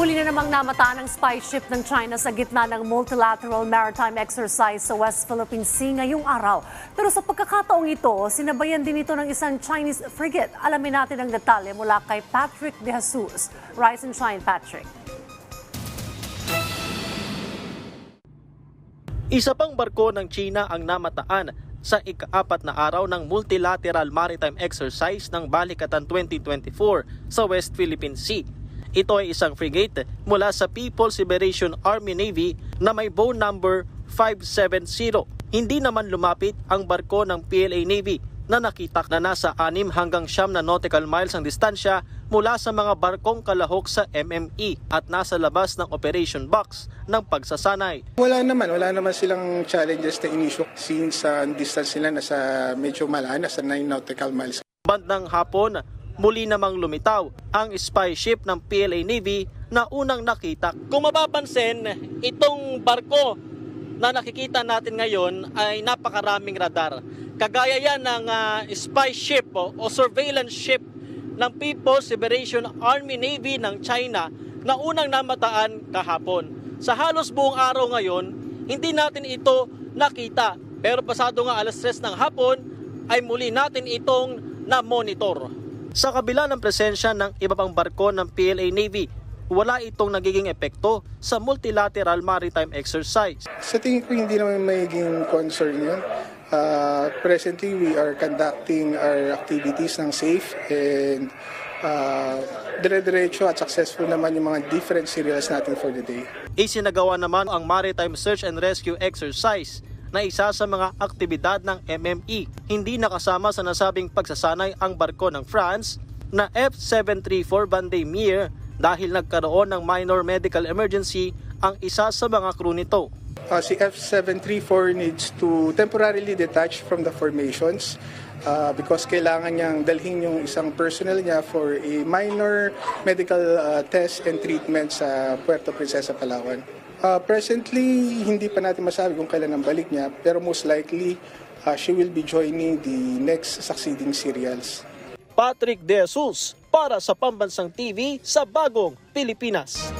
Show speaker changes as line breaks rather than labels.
Muli na namang namataan ang spy ship ng China sa gitna ng multilateral maritime exercise sa West Philippine Sea ngayong araw. Pero sa pagkakataong ito, sinabayan din ito ng isang Chinese frigate. Alamin natin ang detalye mula kay Patrick De Jesus. Rise and shine, Patrick.
Isa pang barko ng China ang namataan sa ikaapat na araw ng multilateral maritime exercise ng Balikatan 2024 sa West Philippine Sea. Ito ay isang frigate mula sa People's Liberation Army Navy na may bow number 570. Hindi naman lumapit ang barko ng PLA Navy na nakita na nasa 6 hanggang 9 na nautical miles ang distansya mula sa mga barkong kalahok sa MME at nasa labas ng operation box ng pagsasanay.
Wala naman, wala naman silang challenges na inisyo since uh, distance nila nasa medyo malaan, nasa 9 nautical miles.
Bandang hapon, muli namang lumitaw ang spy ship ng PLA Navy na unang nakita. Kung mapapansin, itong barko na nakikita natin ngayon ay napakaraming radar. Kagaya yan ng ah, spy ship o, o surveillance ship ng People's Liberation Army Navy ng China na unang namataan kahapon. Sa halos buong araw ngayon, hindi natin ito nakita. Pero pasado nga alas 3 ng hapon, ay muli natin itong na-monitor. Sa kabila ng presensya ng iba pang barko ng PLA Navy, wala itong nagiging epekto sa multilateral maritime exercise.
Sa tingin ko hindi naman magiging concern yun. Uh, presently, we are conducting our activities ng safe and uh, dire-diretso at successful naman yung mga different serials natin for the day.
Isinagawa naman ang Maritime Search and Rescue Exercise na isa sa mga aktibidad ng MME. Hindi nakasama sa nasabing pagsasanay ang barko ng France na F734 Vendémiaire dahil nagkaroon ng minor medical emergency ang isa sa mga crew nito.
Uh, si F734 needs to temporarily detach from the formations uh, because kailangan niyang dalhin yung isang personnel niya for a minor medical uh, test and treatment sa Puerto Princesa, Palawan. Uh, presently, hindi pa natin masabi kung kailan ang balik niya, pero most likely, uh, she will be joining the next succeeding serials.
Patrick De Jesus para sa Pambansang TV sa Bagong Pilipinas.